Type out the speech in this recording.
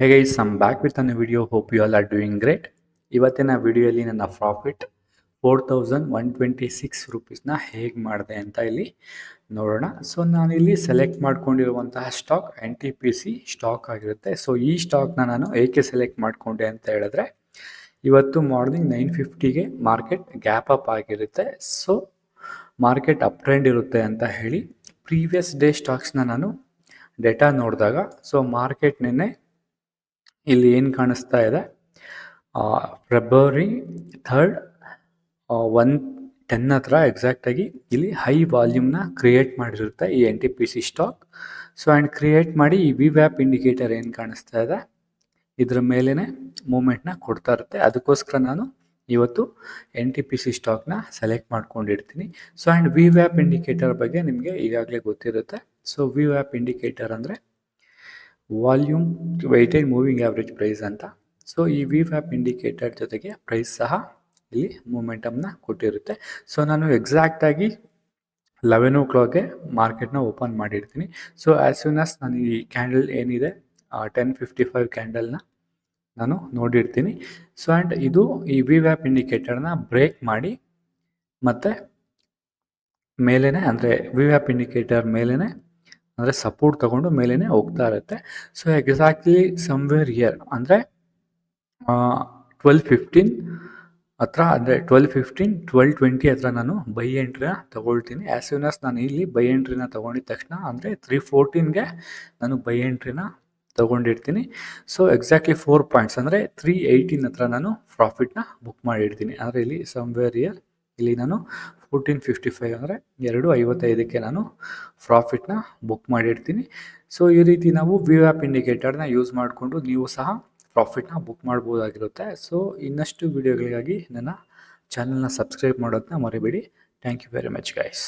Hey guys some back with an video hope you all are doing great ಇವತ್ತಿನ ವಿಡಿಯೋಲಿ ನನ್ನ profit four thousand one twenty six ರುಪೀಸ್ನ ಹೇಗೆ ಮಾಡಿದೆ ಅಂತ ಇಲ್ಲಿ ನೋಡೋಣ. ಸೊ ನಾನಿಲ್ಲಿ select ಮಾಡ್ಕೊಂಡಿರುವಂತಹ stock N T P C stock ಆಗಿರುತ್ತೆ. ಸೊ ಈ ಸ್ಟಾಕ್ನ ನಾನು ಏಕೆ ಸೆಲೆಕ್ಟ್ ಮಾಡಿಕೊಂಡೆ ಅಂತ ಹೇಳಿದ್ರೆ, ಇವತ್ತು ಮಾರ್ನಿಂಗ್ ನೈನ್ ಫಿಫ್ಟಿಗೆ ಮಾರ್ಕೆಟ್ ಗ್ಯಾಪ್ ಅಪ್ ಆಗಿರುತ್ತೆ. ಸೊ ಮಾರ್ಕೆಟ್ ಅಪ್ ಟ್ರೆಂಡ್ ಇರುತ್ತೆ ಅಂತ ಹೇಳಿ ಪ್ರೀವಿಯಸ್ ಡೇ ಸ್ಟಾಕ್ಸ್ನ ನಾನು ಡೇಟಾ ನೋಡಿದಾಗ ಸೊ ಮಾರ್ಕೆಟ್ ನಿನ್ನೆ ಇಲ್ಲಿ ಏನು ಕಾಣಿಸ್ತಾ ಇದೆ? ಫೆಬ್ರವರಿ ಥರ್ಡ್ ಒನ್ ಟೆನ್ ಹತ್ರ ಎಕ್ಸಾಕ್ಟಾಗಿ ಇಲ್ಲಿ ಹೈ ವಾಲ್ಯೂಮ್ನ ಕ್ರಿಯೇಟ್ ಮಾಡಿರುತ್ತೆ ಈ N T P C stock so and create ಮಾಡಿ ಈ ವಿ ವ್ಯಾಪ್ ಇಂಡಿಕೇಟರ್ ಏನು ಕಾಣಿಸ್ತಾ ಇದೆ? ಇದರ ಮೇಲೇ ಮೂಮೆಂಟ್ನ ಕೊಡ್ತಾ ಇರುತ್ತೆ. ಅದಕ್ಕೋಸ್ಕರ ನಾನು ಇವತ್ತು ಎನ್ ಟಿ ಪಿ ಸಿ ಸ್ಟಾಕ್ನ ಸೆಲೆಕ್ಟ್ ಮಾಡ್ಕೊಂಡಿರ್ತೀನಿ. ಸೊ ಆ್ಯಂಡ್ ವಿ ವ್ಯಾಪ್ ಇಂಡಿಕೇಟರ್ ಬಗ್ಗೆ ನಿಮಗೆ ಈಗಾಗಲೇ ಗೊತ್ತಿರುತ್ತೆ. ಸೊ ವಿ ವ್ಯಾಪ್ ಇಂಡಿಕೇಟರ್ ಅಂದರೆ volume weighted moving average price ಅಂತ. ಸೊ ಈ ವಿ ವ್ಯಾಪ್ ಇಂಡಿಕೇಟರ್ ಜೊತೆಗೆ ಪ್ರೈಸ್ ಸಹ ಇಲ್ಲಿ ಮೂಮೆಂಟಮ್ನ ಕೊಟ್ಟಿರುತ್ತೆ. ಸೊ ನಾನು ಎಕ್ಸಾಕ್ಟಾಗಿ ಲೆವೆನ್ ಓ ಕ್ಲಾಕ್ಗೆ ಮಾರ್ಕೆಟ್ನ ಓಪನ್ ಮಾಡಿರ್ತೀನಿ. ಸೊ ಆ್ಯಸ್ ಸೂನ್ ಆಸ್ ನಾನು ಈ ಕ್ಯಾಂಡಲ್ ಏನಿದೆ ಟೆನ್ ಫಿಫ್ಟಿ ಫೈವ್ ಕ್ಯಾಂಡಲ್ನ ನಾನು ನೋಡಿರ್ತೀನಿ. ಸೊ ಆ್ಯಂಡ್ ಇದು ಈ ವಿ ವ್ಯಾಪ್ ಇಂಡಿಕೇಟರ್ನ ಬ್ರೇಕ್ ಮಾಡಿ ಮತ್ತು ಮೇಲೇ ಅಂದರೆ ವಿ ವ್ಯಾಪ್ ಇಂಡಿಕೇಟರ್ ಮೇಲೇ ಅಂದರೆ ಸಪೋರ್ಟ್ ತಗೊಂಡು ಮೇಲೇ ಹೋಗ್ತಾ ಇರುತ್ತೆ. ಸೊ ಎಕ್ಸಾಕ್ಟ್ಲಿ ಸಮ್ವೇರ್ ಇಯರ್ ಅಂದರೆ ಟ್ವೆಲ್ ಫಿಫ್ಟೀನ್ ಹತ್ರ, ಅಂದರೆ ಟ್ವೆಲ್ ಫಿಫ್ಟೀನ್ ಟ್ವೆಲ್ ಟ್ವೆಂಟಿ ಹತ್ರ ನಾನು ಬೈ ಎಂಟ್ರಿನ ತೊಗೊಳ್ತೀನಿ. ಆ್ಯಸ್ ಸೂನ್ ಆಸ್ ನಾನು ಇಲ್ಲಿ ಬೈ ಎಂಟ್ರಿನ ತೊಗೊಂಡಿದ ತಕ್ಷಣ, ಅಂದರೆ ತ್ರೀ ಫೋರ್ಟೀನ್ಗೆ ನಾನು ಬೈ ಎಂಟ್ರಿನ ತೊಗೊಂಡಿರ್ತೀನಿ. ಸೊ ಎಕ್ಸಾಕ್ಟ್ಲಿ ಫೋರ್ ಪಾಯಿಂಟ್ಸ್ ಅಂದರೆ ತ್ರೀ ಏಯ್ಟೀನ್ ಹತ್ರ ನಾನು ಪ್ರಾಫಿಟ್ನ ಬುಕ್ ಮಾಡಿರ್ತೀನಿ. ಅಂದರೆ ಇಲ್ಲಿ ಸಮ್ವೇರ್ ಇಯರ್ ಇಲ್ಲಿ ನಾನು ಫೋರ್ಟೀನ್ ಫಿಫ್ಟಿ ಫೈವ್ ಅಂದರೆ ಎರಡು ಐವತ್ತೈದಕ್ಕೆ ನಾನು ಪ್ರಾಫಿಟ್ನ ಬುಕ್ ಮಾಡಿರ್ತೀನಿ. ಸೊ ಈ ರೀತಿ ನಾವು ವಿ ಆ್ಯಪ್ ಇಂಡಿಕೇಟರ್ನ ಯೂಸ್ ಮಾಡಿಕೊಂಡು ನೀವು ಸಹ ಪ್ರಾಫಿಟ್ನ ಬುಕ್ ಮಾಡ್ಬೋದಾಗಿರುತ್ತೆ. ಸೊ ಇನ್ನಷ್ಟು ವಿಡಿಯೋಗಳಿಗಾಗಿ ನನ್ನ ಚಾನಲ್ನ ಸಬ್ಸ್ಕ್ರೈಬ್ ಮಾಡೋದನ್ನ ಮರಿಬೇಡಿ. Thank you very much guys